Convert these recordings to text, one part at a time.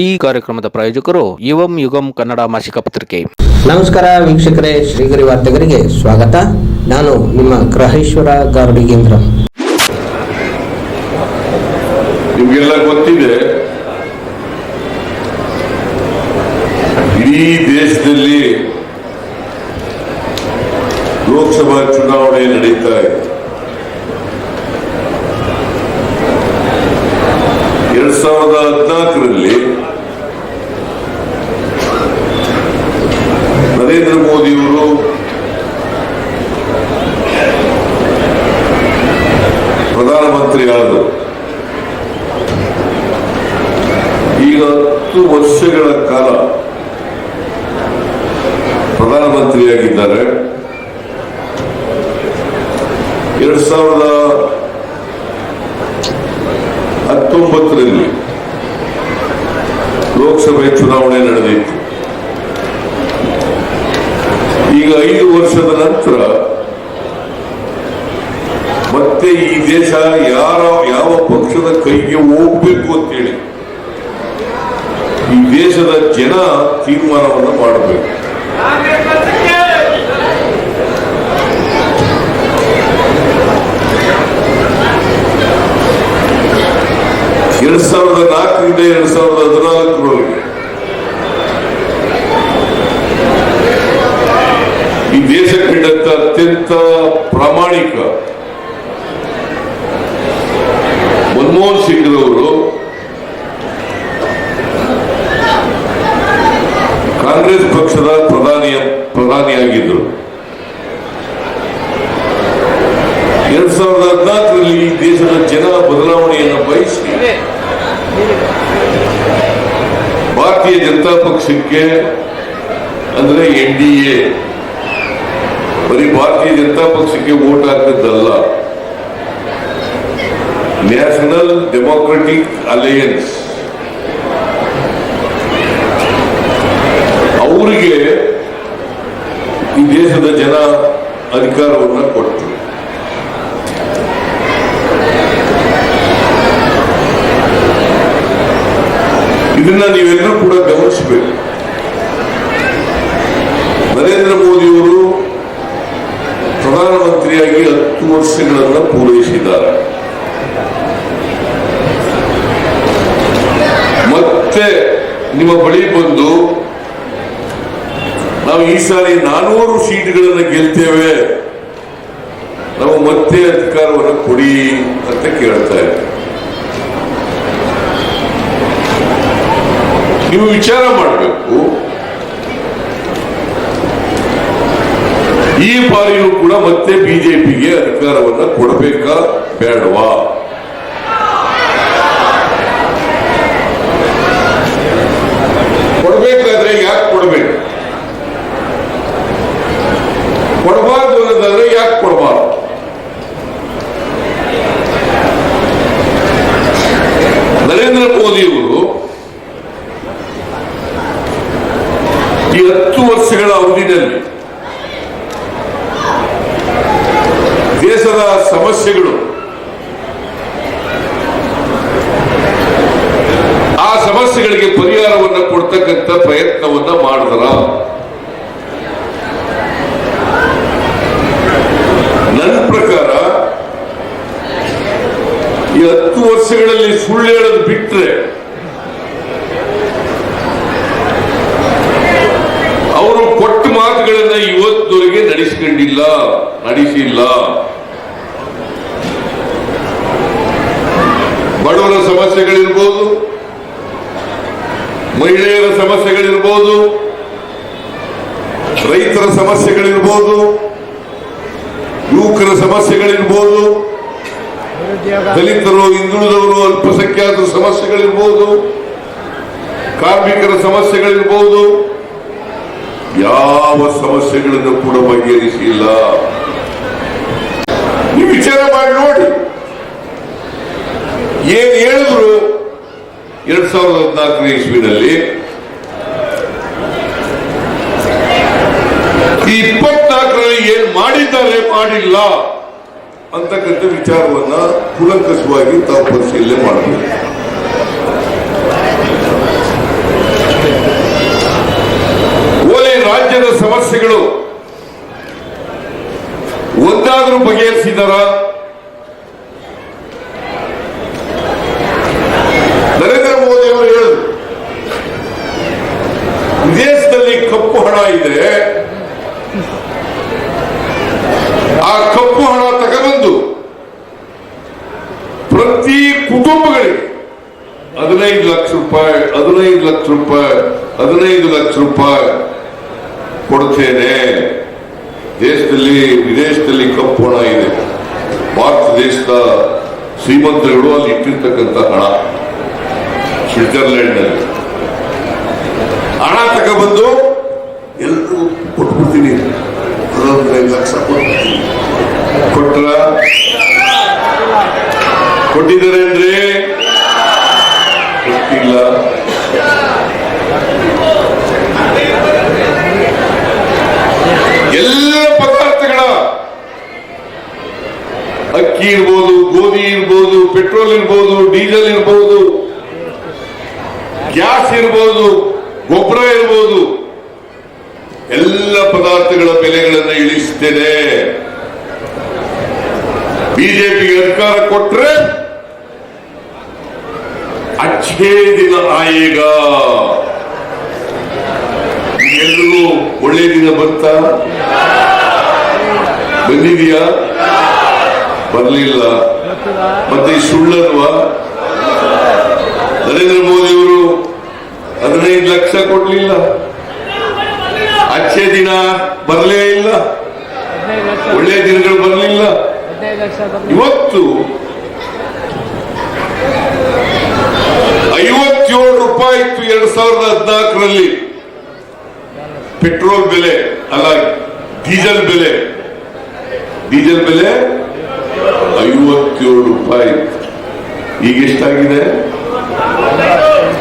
ಈ ಕಾರ್ಯಕ್ರಮದ ಪ್ರಾಯೋಜಕರು ಯುವಂ ಯುಗಂ ಕನ್ನಡ ಮಾಸಿಕ ಪತ್ರಿಕೆ. ನಮಸ್ಕಾರ ವೀಕ್ಷಕರೇ ಶ್ರೀಗರಿ ವಾರ್ತೆಗರಿಗೆ ಸ್ವಾಗತ. ನಾನು ನಿಮ್ಮ ಗ್ರಹೇಶ್ವರ ಗಾರ್ಡಿಗೇಂದ್ರ ನಿಮಗೆಲ್ಲ ಗೊತ್ತಿದೆ ಇಡೀ ದೇಶದಲ್ಲಿ ಲೋಕಸಭಾ ಚುನಾವಣೆ ನಡೀತಾ ಇದೆ. ಎರಡ್ ಸಾವಿರದ ಹದಿನಾಲ್ಕರಲ್ಲಿ ನರೇಂದ್ರ ಮೋದಿಯವರು ಪ್ರಧಾನಮಂತ್ರಿ ಆದರು ಈಗ ಹತ್ತು ವರ್ಷಗಳ ಕಾಲ ಪ್ರಧಾನಮಂತ್ರಿಯಾಗಿದ್ದಾರೆ ಎರಡ್ ಸಾವಿರದ ಹತ್ತೊಂಬತ್ತರಲ್ಲಿ ಲೋಕಸಭೆ ಚುನಾವಣೆ ನಡೆದಿತ್ತು. ಈಗ ಐದು ವರ್ಷದ ನಂತರ ಮತ್ತೆ ಈ ದೇಶ ಯಾರ, ಯಾವ ಪಕ್ಷದ ಕೈಗೆ ಹೋಗ್ಬೇಕು ಅಂತೇಳಿ ಈ ದೇಶದ ಜನ ತೀರ್ಮಾನವನ್ನು ಮಾಡಬೇಕು. ಎರಡ್ ಸಾವಿರದ ನಾಲ್ಕರಿಂದ ಎರಡ್ ಸಾವಿರದ ಹದಿನಾಲ್ಕರವರೆಗೆ ಈ ದೇಶ ಕಂಡಂತ ಅತ್ಯಂತ ಪ್ರಾಮಾಣಿಕ ಮನಮೋಹನ್ ಸಿಂಗ್ರವರು ಕಾಂಗ್ರೆಸ್ ಪಕ್ಷದ ಪ್ರಧಾನಿಯ ಪ್ರಧಾನಿಯಾಗಿದ್ದರು ಎರಡ್ ಸಾವಿರದ ಹದಿನಾಲ್ಕರಲ್ಲಿ ಈ ದೇಶದ ಜನ ಬದಲಾವಣೆಯನ್ನು ಬಯಸಿ ಭಾರತೀಯ ಜನತಾ ಪಕ್ಷಕ್ಕೆ ಅಂದ್ರೆ ಎನ್ ಡಿ ಎ. ಬರೀ ಭಾರತೀಯ ಜನತಾ ಪಕ್ಷಕ್ಕೆ ವೋಟ್ ಹಾಕಿದ್ದಲ್ಲ ನ್ಯಾಷನಲ್ ಡೆಮೋಕ್ರೆಟಿಕ್ ಅಲಯನ್ಸ್. ಅವರಿಗೆ ಈ ದೇಶದ ಜನ ಅಧಿಕಾರವನ್ನು ಕೊಟ್ಟರು ಇದನ್ನ ನೀವೆಲ್ಲರೂ ಕೂಡ ಗಮನಿಸಬೇಕು. ನರೇಂದ್ರ ಮೋದಿಯವರು ಪ್ರಧಾನಮಂತ್ರಿಯಾಗಿ ಹತ್ತು ವರ್ಷಗಳನ್ನು ಪೂರೈಸಿದ್ದಾರೆ. ಮತ್ತೆ ನಿಮ್ಮ ಬಳಿ ಬಂದು ನಾವು ಈ ಸಾರಿ ನಾನೂರು ಸೀಟ್ಗಳನ್ನು ಗೆಲ್ತೇವೆ. ನಾವು ಮತ್ತೆ ಅಧಿಕಾರವನ್ನು ಕೊಡಿ ಅಂತ ಕೇಳ್ತಾ ಇದ್ದಾರೆ ನೀವು ವಿಚಾರ ಮಾಡಬೇಕು. ಈ ಬಾರಿಯೂ ಕೂಡ ಮತ್ತೆ ಬಿಜೆಪಿಗೆ ಅಧಿಕಾರವನ್ನ ಕೊಡಬೇಕಾ? ಬೇಡವಾ? ಕೊಡಬೇಕಾದ್ರೆ ಯಾಕೆ ಕೊಡಬೇಕು? ಕೊಡಬಾರ್ದು ಅನ್ನೋದಾದ್ರೆ ಯಾಕೆ ಕೊಡಬಾರ್ದು? ನರೇಂದ್ರ ಮೋದಿಯವರು ಈ ಹತ್ತು ವರ್ಷಗಳ ಅವಧಿಯಲ್ಲಿ ದೇಶದ ಸಮಸ್ಯೆಗಳು, ಆ ಸಮಸ್ಯೆಗಳಿಗೆ ಪರಿಹಾರವನ್ನು ಕೊಡ್ತಕ್ಕಂಥ ಪ್ರಯತ್ನವನ್ನು ಮಾಡಿದರ. ನನ್ನ ಪ್ರಕಾರ ಈ ಹತ್ತು ವರ್ಷಗಳಲ್ಲಿ ಸುಳ್ಳು ಹೇಳೋದು ಬಿಟ್ರೆ ನಡೆಸಿಲ್ಲ ಬಡವರ ಸಮಸ್ಯೆಗಳಿರ್ಬೋದು, ಮಹಿಳೆಯರ ಸಮಸ್ಯೆಗಳಿರ್ಬೋದು, ರೈತರ ಸಮಸ್ಯೆಗಳಿರ್ಬೋದು, ಯುವಕರ ಸಮಸ್ಯೆಗಳಿರ್ಬೋದು, ದಲಿತರು, ಹಿಂದುಳಿದವರು ಅಲ್ಪಸಂಖ್ಯಾತರ ಸಮಸ್ಯೆಗಳಿರ್ಬೋದು, ಕಾರ್ಮಿಕರ ಸಮಸ್ಯೆಗಳಿರ್ಬೋದು, ಯಾವ ಸಮಸ್ಯೆಗಳನ್ನು ಕೂಡ ಬಗೆಹರಿಸಿಲ್ಲ ಈ ವಿಚಾರ ಮಾಡಿ ನೋಡಿ. ಏನ್ ಹೇಳಿದ್ರು ಎರಡ್ ಸಾವಿರದ ಹದಿನಾಲ್ಕನೇ ಇಸ್ವಿನಲ್ಲಿ? ಈ ಇಪ್ಪತ್ನಾಲ್ಕರಲ್ಲಿ ಏನ್ ಮಾಡಿದ್ದಾರೆ ಮಾಡಿಲ್ಲ ಅಂತಕ್ಕಂಥ ವಿಚಾರವನ್ನ ಕುಲಂಕಸವಾಗಿ ತಾವು ಪರಿಶೀಲನೆ ಮಾಡಬೇಕು. ಓಲೆ ರಾಜ್ಯದ ಸಮಸ್ಯೆಗಳು ಬಗೆಹರಿಸಿದಾರ? ನರೇಂದ್ರ ಮೋದಿ ಅವರು ಹೇಳಿದ್ರು ವಿದೇಶದಲ್ಲಿ ಕಪ್ಪು ಹಣ ಇದೆ, ಆ ಕಪ್ಪು ಹಣ ತಗೊಬಂದು ಪ್ರತಿ ಕುಟುಂಬಗಳಿಗೆ ಹದಿನೈದು ಲಕ್ಷ ರೂಪಾಯಿ, ಹದಿನೈದು ಲಕ್ಷ ರೂಪಾಯಿ, ಹದಿನೈದು ಲಕ್ಷ ರೂಪಾಯಿ ಕೊಡ್ತೇನೆ. ದೇಶದಲ್ಲಿ, ವಿದೇಶದಲ್ಲಿ ಕಪ್ಪು ಹಣ ಇದೆ. ಭಾರತ ದೇಶದ ಶ್ರೀಮಂತರುಗಳು ಅಲ್ಲಿ ಇಟ್ಟಿರ್ತಕ್ಕಂಥ ಹಣ. ಸ್ವಿಟ್ಜರ್ಲೆಂಡ್ನಲ್ಲಿ ಹಣ ತಗೊಬಂದು ಎಲ್ರಿಗೂ ಕೊಟ್ಬಿಡ್ತೀನಿ ಹದಿನೈದು ಲಕ್ಷ ಕೊಟ್ಬಿಡ್ತೀನಿ ಕೊಟ್ರ ಕೊಟ್ಟಿದ್ದಾರೆ ಅಂದ್ರೆ ಕೊಟ್ಟಿಲ್ಲ ಎಲ್ಲ ಪದಾರ್ಥಗಳ ಅಕ್ಕಿ ಇರ್ಬೋದು ಗೋಧಿ ಇರ್ಬೋದು ಪೆಟ್ರೋಲ್ ಇರ್ಬೋದು, ಡೀಸೆಲ್ ಇರ್ಬೋದು, ಗ್ಯಾಸ್ ಇರ್ಬೋದು, ಗೊಬ್ಬರ ಇರ್ಬೋದು, ಎಲ್ಲ ಪದಾರ್ಥಗಳ ಬೆಲೆಗಳನ್ನು ಇಳಿಸ್ತೇನೆ. ಬಿಜೆಪಿ ಅಧಿಕಾರ ಕೊಟ್ರೆ ಅಚ್ಚೇ ದಿನ ಆಯೇಗ ಎಲ್ರಿಗೂ ಒಳ್ಳೆ ದಿನ ಬರ್ತಾ ಬಂದಿದೆಯಾ ಬರ್ಲಿಲ್ಲ. ಮತ್ತೆ ಈ ಸುಳ್ಳಲ್ವಾ? ನರೇಂದ್ರ ಮೋದಿ ಅವರು ಹದಿನೈದು ಲಕ್ಷ ಕೊಡ್ಲಿಲ್ಲ. ಅಚ್ಚೆ ದಿನ ಬರಲೇ ಇಲ್ಲ. ಒಳ್ಳೆ ದಿನಗಳು ಬರಲಿಲ್ಲ. ಇವತ್ತು ಐವತ್ತೇಳು ರೂಪಾಯಿ ಇತ್ತು ಎರಡ್ ಸಾವಿರದ ಹದಿನಾಲ್ಕರಲ್ಲಿ. ಪೆಟ್ರೋಲ್ ಬೆಲೆ, ಅಲ್ಲ, ಡೀಸೆಲ್ ಬೆಲೆ. ಡೀಸೆಲ್ ಬೆಲೆ ಐವತ್ತೇಳು ರೂಪಾಯಿ ಈಗ ಎಷ್ಟಾಗಿದೆ?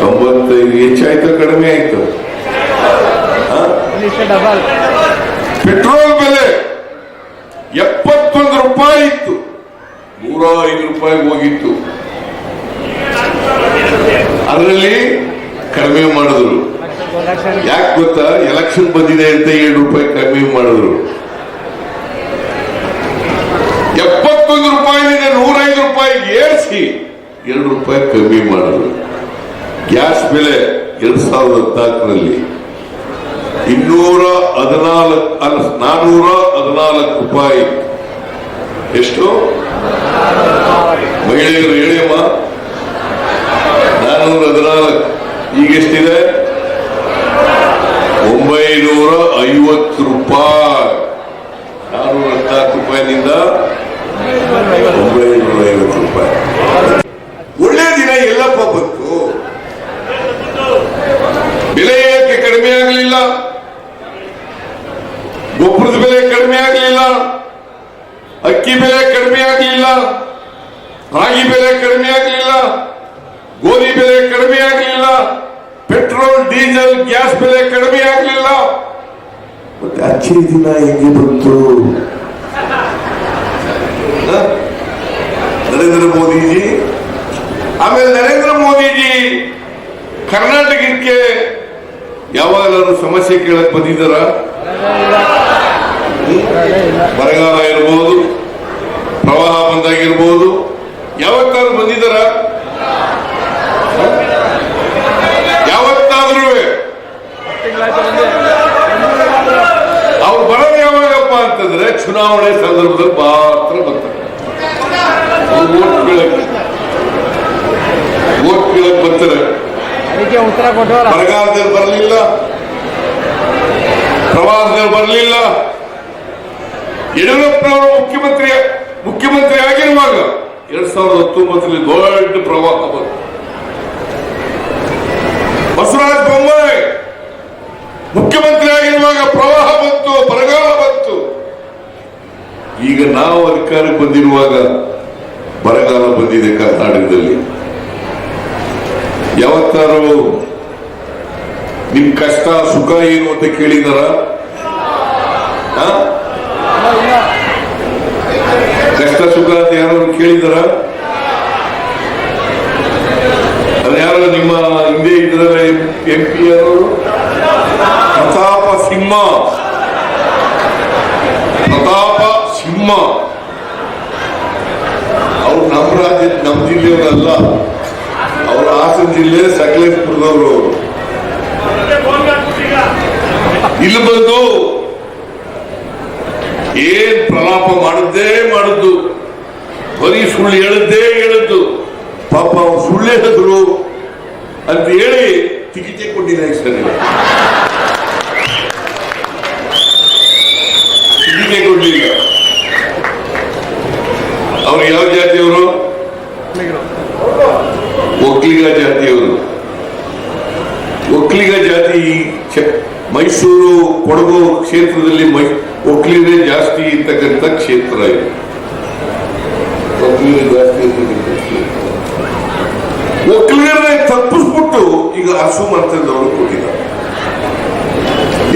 ತೊಂಬತ್ತೈದು. ಹೆಚ್ಚಾಯ್ತು ಕಡಿಮೆ ಆಯ್ತು? ಪೆಟ್ರೋಲ್ ಬೆಲೆ ಎಪ್ಪತ್ತೊಂದು ರೂಪಾಯಿ ಇತ್ತು. ನೂರ ಐದು ರೂಪಾಯಿ ಹೋಗಿತ್ತು. ಅದರಲ್ಲಿ ಕಡಿಮೆ ಮಾಡಿದ್ರು. ಯಾಕೆ ಗೊತ್ತಾ? ಎಲೆಕ್ಷನ್ ಬಂದಿದೆ ಅಂತ ಏಳು ರೂಪಾಯಿ ಕಡಿಮೆ ಮಾಡಿದ್ರು. ಎಪ್ಪತ್ತೊಂದು ರೂಪಾಯಿನಿಂದ ನೂರೈದು ರೂಪಾಯಿ ಏರಿಸಿ. ಎರಡು ರೂಪಾಯಿ ಕಮ್ಮಿ ಮಾಡಿದ್ರು. ಗ್ಯಾಸ್ ಬೆಲೆ ಎರಡ್ ಸಾವಿರದ ಹದಿನಾಲ್ಕರಲ್ಲಿ ಇನ್ನೂರ ಹದಿನಾಲ್ಕು ನಾನೂರ ಹದಿನಾಲ್ಕು ರೂಪಾಯಿ. ಎಷ್ಟು? ಮಹಿಳೆಯರು ಹೇಳಿಯಮ್ಮ, ನಾನೂರ ಹದಿನಾಲ್ಕು. ಈಗ ಎಷ್ಟಿದೆ ಒಂಬೈನೂರ ಐವತ್ತು ರೂಪಾಯಿ ನಾನೂರ ಹದಿನಾಲ್ಕು ರೂಪಾಯಿನಿಂದ ಒಂಬೈನೂರ ಐವತ್ತು ರೂಪಾಯಿ ಒಳ್ಳೆ ದಿನ ಎಲ್ಲಪ್ಪ ಬಂತು ಬೆಲೆ ಏಕೆ ಕಡಿಮೆ ಆಗಲಿಲ್ಲ ಗೊಬ್ಬರದ ಬೆಲೆ ಕಡಿಮೆ ಆಗಲಿಲ್ಲ ಅಕ್ಕಿ ಬೆಲೆ ಕಡಿಮೆ ಆಗಲಿಲ್ಲ ರಾಗಿ ಬೆಲೆ ಕಡಿಮೆ ಆಗಲಿಲ್ಲ, ಗೋಧಿ ಬೆಲೆ ಕಡಿಮೆ ಆಗಲಿಲ್ಲ, ಪೆಟ್ರೋಲ್, ಡೀಸೆಲ್, ಗ್ಯಾಸ್ ಬೆಲೆ ಕಡಿಮೆ ಆಗಲಿಲ್ಲ. ಮತ್ತೆ ಅಚ್ಚಿ ದಿನ ಹೆಂಗೆ ಬಂತು? ನರೇಂದ್ರ ಮೋದಿಜಿ. ಆಮೇಲೆ ನರೇಂದ್ರ ಮೋದಿಜಿ ಕರ್ನಾಟಕಕ್ಕೆ ಯಾವಾಗಲಾದ್ರೂ ಸಮಸ್ಯೆ ಕೇಳಕ್ ಬಂದಿದ್ದಾರ? ಬರಗಾಲ ಇರ್ಬೋದು. ಪ್ರವಾಹ ಬಂದಾಗಿರ್ಬೋದು. ಯಾವತ್ತಾದ್ರೂ ಬಂದಿದ್ದಾರ? ಯಾವತ್ತಾದ್ರೂ. ಅವ್ರು ಬರೋದು ಯಾವಾಗಪ್ಪ ಅಂತಂದ್ರೆ ಚುನಾವಣೆ ಸಂದರ್ಭದಲ್ಲಿ ಮಾತ್ರ ಬರ್ತಾರೆ. ಓಟ್ ಕೇಳಕ್ ಕೇಳಕ್ ಬರ್ತಾರೆ. ಬರಗಾಲದಲ್ಲಿ ಬರಲಿಲ್ಲ. ಪ್ರವಾಸದಲ್ಲಿ ಬರಲಿಲ್ಲ. ಯಡಿಯೂರಪ್ಪನವರು ಮುಖ್ಯಮಂತ್ರಿ ಮುಖ್ಯಮಂತ್ರಿ ಆಗಿರುವಾಗ ಎರಡ್ ಸಾವಿರದ ಹತ್ತೊಂಬತ್ತರಲ್ಲಿ ದೊಡ್ಡ ಪ್ರವಾಹ ಬಂತು. ಬಸವರಾಜ ಬೊಮ್ಮಾಯಿ ಮುಖ್ಯಮಂತ್ರಿ ಆಗಿರುವಾಗ ಪ್ರವಾಹ ಬಂತು, ಬರಗಾಲ ಬಂತು. ಈಗ ನಾವು ಅಧಿಕಾರಕ್ಕೆ ಬಂದಿರುವಾಗ ಬರಗಾಲ ಬಂದಿದೆ ಕರ್ನಾಟಕದಲ್ಲಿ. ಯಾವತ್ತಾರು ನಿಮ್ ಕಷ್ಟ ಸುಖ ಏನು ಅಂತ ಕೇಳಿದಾರ? ಯಾರು ಕೇಳಿದಾರ ಅದು ಯಾರು ನಿಮ್ಮ ಹಿಂದೆ ಇದ್ರ ಎಂ ಪಿ ಯಾರು ಪ್ರತಾಪ ಸಿಂಹ. ಪ್ರತಾಪ ಸಿಂಹ. ಅವ್ರು ನಮ್ಮ ರಾಜ್ಯ, ನಮ್ಮ ಜಿಲ್ಲೆಯವರಲ್ಲ. ಅವರು ಹಾಸನ ಜಿಲ್ಲೆ ಸಕಲೇಶ್ಪುರದವರು. ಅವರು ಇಲ್ಲಿ ಬಂದು ಏನ್ ಪ್ರಲಾಪ ಮಾಡದ್ದೇ ಮಾಡದ್ದು. ಬರೀ ಸುಳ್ಳು ಹೇಳದ್ದೇ ಹೇಳದ್ದು. ಪಾಪ ಅವ್ರು ಸುಳ್ಳು ಹೇಳಿದ್ರು ಅಂತ ಹೇಳಿ ಟಿಕೆಟೇ ಕೊಟ್ಟಿದ್ದಾರೆ ಸರಿ. ಟಿಕೆಟೇ ಕೊಡ್ಲಿಲ್ಲ ಅವ್ರು ಯಾವ ಜಾತಿಯವರು? ಒಕ್ಕಲಿಗ ಜಾತಿಯವರು. ಒಕ್ಕಲಿಗ ಜಾತಿ ಈ ಮೈಸೂರು ಕೊಡಗು ಕ್ಷೇತ್ರದಲ್ಲಿ ಮೈ ಜಾಸ್ತಿ ಇರ್ತಕ್ಕಂಥ ಕ್ಷೇತ್ರ ಇದು. ಒಕ್ಕಲಿಗರನ್ನೇ ತಪ್ಪಿಸ್ಬಿಟ್ಟು ಈಗ ಹಸು ಮಾಡ್ತಿದ್ದವರು ಕೊಟ್ಟಿದ್ದಾರೆ.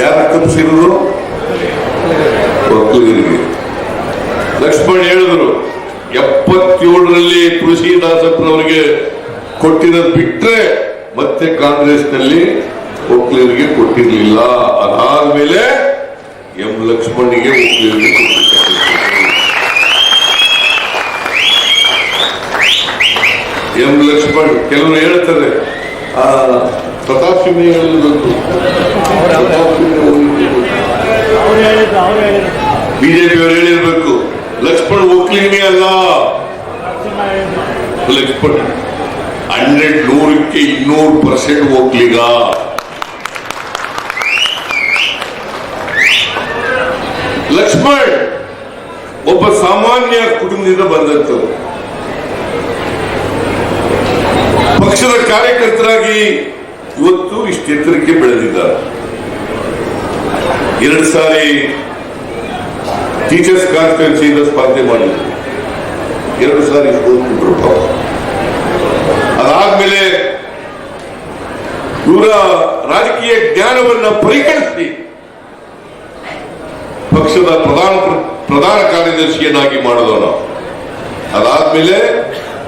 ಯಾರು ತಪ್ಪಿಸಿರೋದು ಒಕ್ಕಲಿಗರಿಗೆ. ಲಕ್ಷ್ಮಣ್ ಹೇಳಿದ್ರು, ಎಪ್ಪತ್ತೇಳರಲ್ಲಿ ತುಳಸಿದಾಸಪ್ಪನವರಿಗೆ ಕೊಟ್ಟಿರೋದು ಬಿಟ್ರೆ ಮತ್ತೆ ಕಾಂಗ್ರೆಸ್ನಲ್ಲಿ ಒಕ್ಕಲಿಗರಿಗೆ ಕೊಟ್ಟಿರಲಿಲ್ಲ. ಅದಾದ್ಮೇಲೆ ಎಂ ಲಕ್ಷ್ಮಣ್ಗೆ ಒಕ್ಕಲಿಗರಿಗೆ ಕೊಟ್ಟಿರ್ತಕ್ಕಂಥದ್ದು. ಎಂ ಲಕ್ಷ್ಮಣ್ ಕೆಲವರು ಹೇಳ್ತಾರೆ ಆ ಪ್ರತಾಪ್ ಸಿಂಹ ಹೇಳಬೇಕು ಪ್ರತಾಪ್ ಸಿಂಹ ಹೋಗ್ಲಿಕ್ಕೆ ಅವ್ರು ಹೇಳಿದ್ರು ಅವ್ರು ಬಿಜೆಪಿ ಅವರು ಹೇಳಿರ್ಬೇಕು. ಲಕ್ಷ್ಮಣ್ ಒಕ್ಕಲಿಗನೇ ಅಲ್ಲ. ಲಕ್ಷ್ಮಣ್ ಹಂಡ್ರೆಡ್ ನೂರಕ್ಕೆ ಇನ್ನೂರು ಪರ್ಸೆಂಟ್ ಒಕ್ಕಲಿಗ ಲಕ್ಷ್ಮಣ್ ಒಬ್ಬ ಸಾಮಾನ್ಯ ಕುಟುಂಬದಿಂದ ಬಂದಂತವ್ರು ಪಕ್ಷದ ಕಾರ್ಯಕರ್ತರಾಗಿ ಇವತ್ತು ಇಷ್ಟು ಎತ್ತರಕ್ಕೆ ಬೆಳೆದಿದ್ದಾರೆ. ಎರಡು ಸಾರಿ ಟೀಚರ್ಸ್ ಕಾನ್ಫರೆನ್ಸಿಂದ ಸ್ಪರ್ಧೆ ಮಾಡಿದ್ರು. ಎರಡು ಸಾರಿ ಪಾಪ. ಅದಾದ್ಮೇಲೆ ಇವರ ರಾಜಕೀಯ ಜ್ಞಾನವನ್ನು ಪರಿಗಣಿಸಿ ಪಕ್ಷದ ಪ್ರಧಾನ ಪ್ರಧಾನ ಕಾರ್ಯದರ್ಶಿಯನ್ನಾಗಿ ಮಾಡೋದು ನಾವು ಅದಾದ್ಮೇಲೆ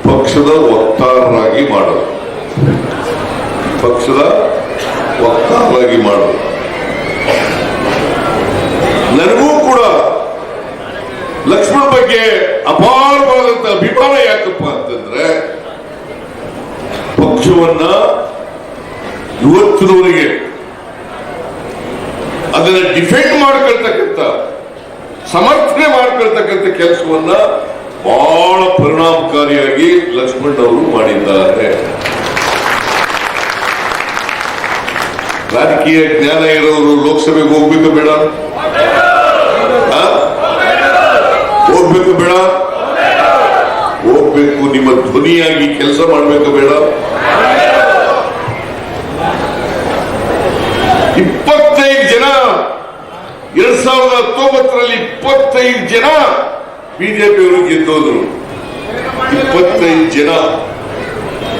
ಪಕ್ಷದ ವಕ್ತಾರರಾಗಿ ಮಾಡೋದು ಪಕ್ಷದ ವಕ್ತಾರರಾಗಿ ಮಾಡು ನನಗೂ ಕೂಡ ಲಕ್ಷ್ಮಣ ಬಗ್ಗೆ ಅಪಾರವಾದಂತ ಅಭಿಮಾನ ಯಾಕಪ್ಪ ಅಂತಂದ್ರೆ, ಪಕ್ಷವನ್ನ ಇವತ್ತಿನವರೆಗೆ ಅದನ್ನ ಡಿಫೆಂಡ್ ಮಾಡ್ಕೊಳ್ತಕ್ಕಂಥ, ಸಮರ್ಥನೆ ಮಾಡ್ಕೊಳ್ತಕ್ಕಂಥ ಕೆಲಸವನ್ನ ಬಹಳ ಪರಿಣಾಮಕಾರಿಯಾಗಿ ಲಕ್ಷ್ಮಣ್ ಅವರು ಮಾಡಿದ್ದಾರೆ. ರಾಜಕೀಯ ಜ್ಞಾನ ಇರೋರು ಲೋಕಸಭೆಗೆ ಹೋಗ್ಬೇಕು ಬೇಡ? ಹೋಗ್ಬೇಕು ಬೇಡ? ಹೋಗ್ಬೇಕು, ನಿಮ್ಮ ಧ್ವನಿಯಾಗಿ ಕೆಲಸ ಮಾಡಬೇಕು ಬೇಡ? ಇಪ್ಪತ್ತೈದು ಜನ, ಎರಡ್ ಸಾವಿರದ ಹತ್ತೊಂಬತ್ತರಲ್ಲಿ ಇಪ್ಪತ್ತೈದು ಜನ ಬಿಜೆಪಿಯವರು ಗೆದ್ದೋದ್ರು. ಇಪ್ಪತ್ತೈದು ಜನ.